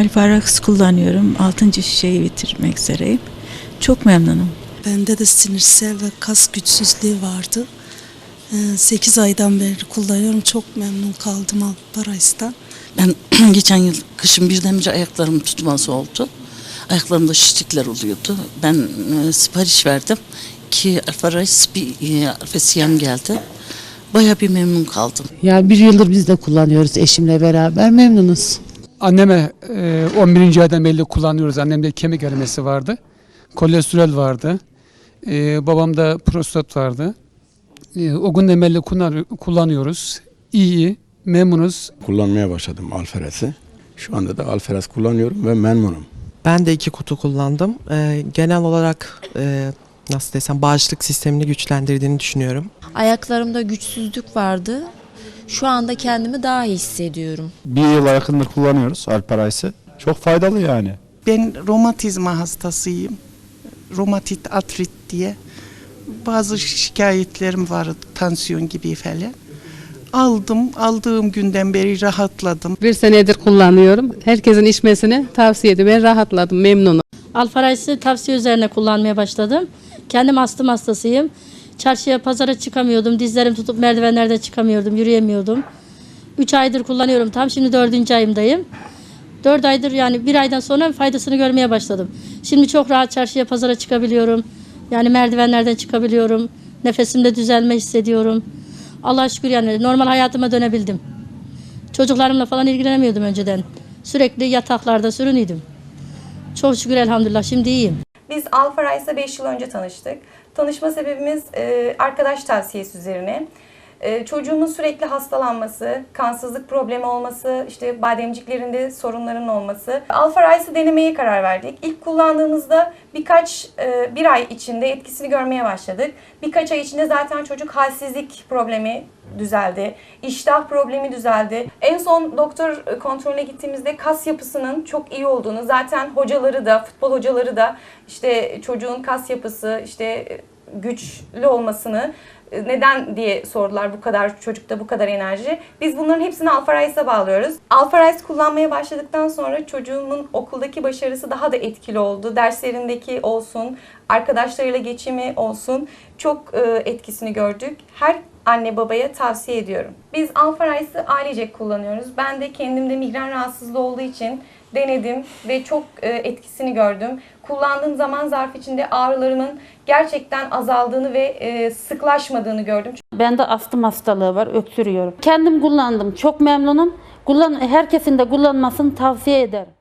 Alfarax kullanıyorum. 6. şişeyi bitirmek üzereyim. Çok memnunum. Bende de sinirsel ve kas güçsüzlüğü vardı. 8 aydan beri kullanıyorum. Çok memnun kaldım Alparais'tan. Ben geçen yıl kışın birdenbire ayaklarım tutması oldu. Ayaklarımda şişlikler oluyordu. Ben e, sipariş verdim ki Alfarais bir e, Alfesiyem geldi. Baya bir memnun kaldım. Ya bir yıldır biz de kullanıyoruz eşimle beraber memnunuz. Anneme e, 11. aydan belli kullanıyoruz. Annemde kemik erimesi vardı. Kolesterol vardı. E, babamda prostat vardı. E, o günden belli kullan- kullanıyoruz. İyi, memnunuz. kullanmaya başladım Alferes'i. Şu anda da Alferes kullanıyorum ve memnunum. Ben de iki kutu kullandım. Ee, genel olarak e, nasıl desem bağışıklık sistemini güçlendirdiğini düşünüyorum. Ayaklarımda güçsüzlük vardı. Şu anda kendimi daha iyi hissediyorum. Bir yıl yakındır kullanıyoruz Alparais'i. Çok faydalı yani. Ben romatizma hastasıyım. Romatit artrit diye. Bazı şikayetlerim var, tansiyon gibi falan. Aldım, aldığım günden beri rahatladım. Bir senedir kullanıyorum. Herkesin içmesini tavsiye ediyorum. Ben rahatladım, memnunum. Alfaraysı tavsiye üzerine kullanmaya başladım. Kendim astım hastasıyım. Çarşıya, pazara çıkamıyordum. Dizlerim tutup merdivenlerde çıkamıyordum, yürüyemiyordum. 3 aydır kullanıyorum. Tam şimdi dördüncü ayımdayım. 4 aydır yani bir aydan sonra faydasını görmeye başladım. Şimdi çok rahat çarşıya, pazara çıkabiliyorum. Yani merdivenlerden çıkabiliyorum. Nefesimde düzelme hissediyorum. Allah'a şükür yani normal hayatıma dönebildim. Çocuklarımla falan ilgilenemiyordum önceden. Sürekli yataklarda sürünüydüm. Çok şükür elhamdülillah şimdi iyiyim. Biz Alfa Rice'la 5 yıl önce tanıştık. Tanışma sebebimiz e, arkadaş tavsiyesi üzerine. E, çocuğumun sürekli hastalanması, kansızlık problemi olması, işte bademciklerinde sorunların olması. Alfa Rice'ı denemeye karar verdik. İlk kullandığımızda birkaç, e, bir ay içinde etkisini görmeye başladık. Birkaç ay içinde zaten çocuk halsizlik problemi düzeldi. İştah problemi düzeldi. En son doktor kontrolüne gittiğimizde kas yapısının çok iyi olduğunu, zaten hocaları da, futbol hocaları da işte çocuğun kas yapısı, işte güçlü olmasını e, neden diye sordular bu kadar çocukta bu kadar enerji. Biz bunların hepsini Alfa Rice'a bağlıyoruz. Alfa Rice kullanmaya başladıktan sonra çocuğumun okuldaki başarısı daha da etkili oldu. Derslerindeki olsun, arkadaşlarıyla geçimi olsun çok e, etkisini gördük. Her anne babaya tavsiye ediyorum. Biz Alfa Rice'ı ailecek kullanıyoruz. Ben de kendimde migren rahatsızlığı olduğu için denedim ve çok e, etkisini gördüm. Kullandığım zaman zarf içinde ağrılarımın gerçekten azaldığını ve e, sıklaşmadığını gördüm. Bende astım hastalığı var, öksürüyorum. Kendim kullandım, çok memnunum. Kullan, herkesin de kullanmasını tavsiye ederim.